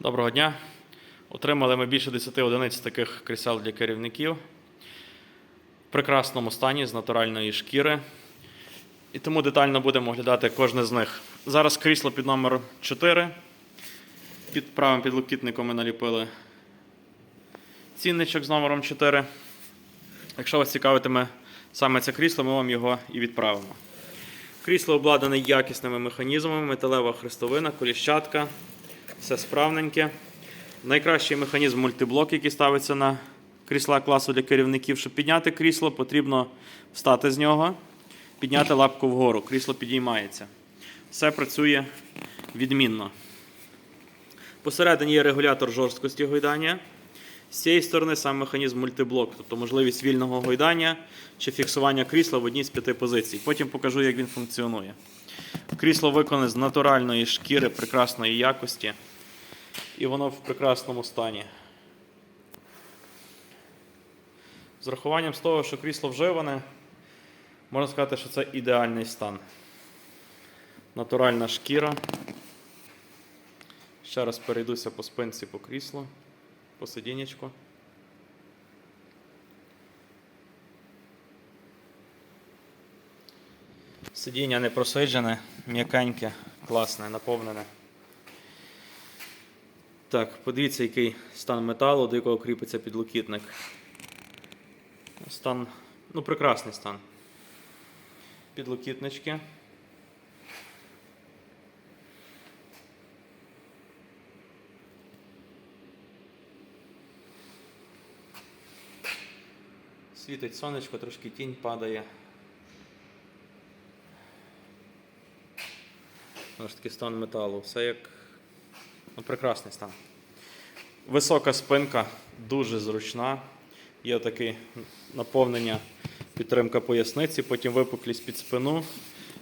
Доброго дня. Отримали ми більше 10 одиниць таких крісел для керівників в прекрасному стані з натуральної шкіри. І тому детально будемо оглядати кожне з них. Зараз крісло під номером 4. Під правим підлокітником ми наліпили цінничок з номером 4. Якщо вас цікавитиме саме це крісло, ми вам його і відправимо. Крісло обладнане якісними механізмами, металева хрестовина, коліщатка, все справненьке. Найкращий механізм мультиблок, який ставиться на крісла класу для керівників. Щоб підняти крісло, потрібно встати з нього, підняти лапку вгору. Крісло підіймається. Все працює відмінно. Посередині є регулятор жорсткості гойдання. З цієї сторони сам механізм мультиблок, тобто можливість вільного гойдання чи фіксування крісла в одній з п'яти позицій. Потім покажу, як він функціонує. Крісло виконане з натуральної шкіри прекрасної якості, і воно в прекрасному стані. З рахуванням з того, що крісло вживане, можна сказати, що це ідеальний стан. Натуральна шкіра. Ще раз перейдуся по спинці по кріслу, по сидіннячку. Сидіння не просиджене, м'якеньке, класне, наповнене. Так, подивіться, який стан металу, до якого кріпиться підлокітник. Стан, ну, прекрасний стан. Підлокітнички. Світить сонечко, трошки тінь падає. Ось такий стан металу. Все як ну, прекрасний стан. Висока спинка, дуже зручна. Є таке наповнення, підтримка поясниці, потім випуклість під спину,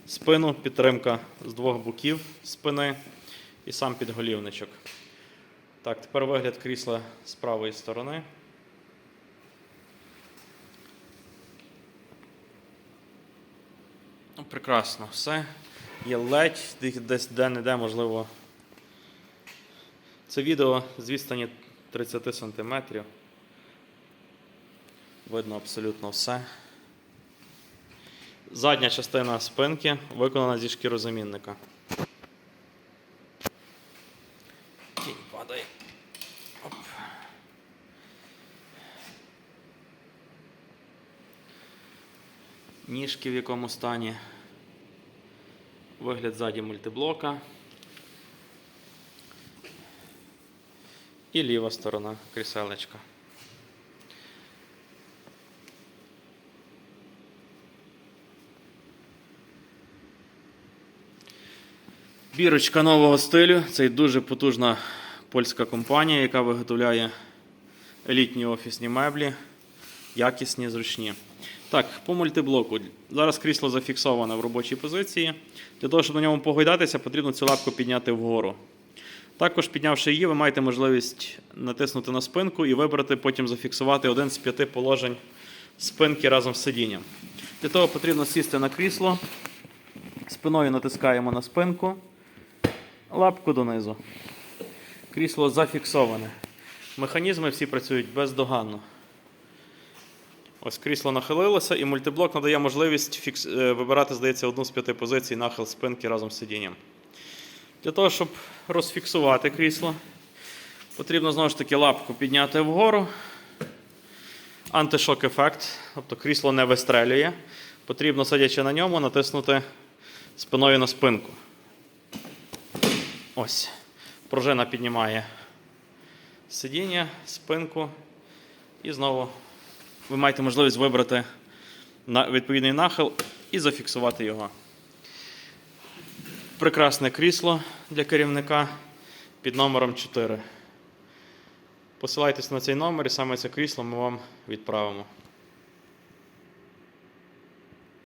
спину, підтримка з двох боків спини і сам підголівничок. Так, тепер вигляд крісла з правої сторони. Ну, прекрасно, все. Є ледь, десь де-не-де, можливо. Це відео з відстані 30 см. Видно абсолютно все. Задня частина спинки виконана зі шкірозамінника. Тінь падає. Оп. Ніжки в якому стані. Вигляд ззаді мультиблока. І ліва сторона кріселечка. Бірочка нового стилю. Це дуже потужна польська компанія, яка виготовляє елітні офісні меблі, якісні, зручні. Так, по мультиблоку. Зараз крісло зафіксоване в робочій позиції. Для того, щоб на ньому погойдатися, потрібно цю лапку підняти вгору. Також, піднявши її, ви маєте можливість натиснути на спинку і вибрати, потім зафіксувати один з п'яти положень спинки разом з сидінням. Для того потрібно сісти на крісло, спиною натискаємо на спинку, лапку донизу. Крісло зафіксоване. Механізми всі працюють бездоганно. Ось крісло нахилилося, і мультиблок надає можливість фікс... е, вибирати, здається, одну з п'яти позицій нахил спинки разом з сидінням. Для того, щоб розфіксувати крісло, потрібно знову ж таки лапку підняти вгору. Антишок ефект, тобто крісло не вистрелює. Потрібно, сидячи на ньому, натиснути спиною на спинку. Ось. Пружина піднімає сидіння, спинку і знову ви маєте можливість вибрати відповідний нахил і зафіксувати його. Прекрасне крісло для керівника під номером 4. Посилайтесь на цей номер і саме це крісло ми вам відправимо.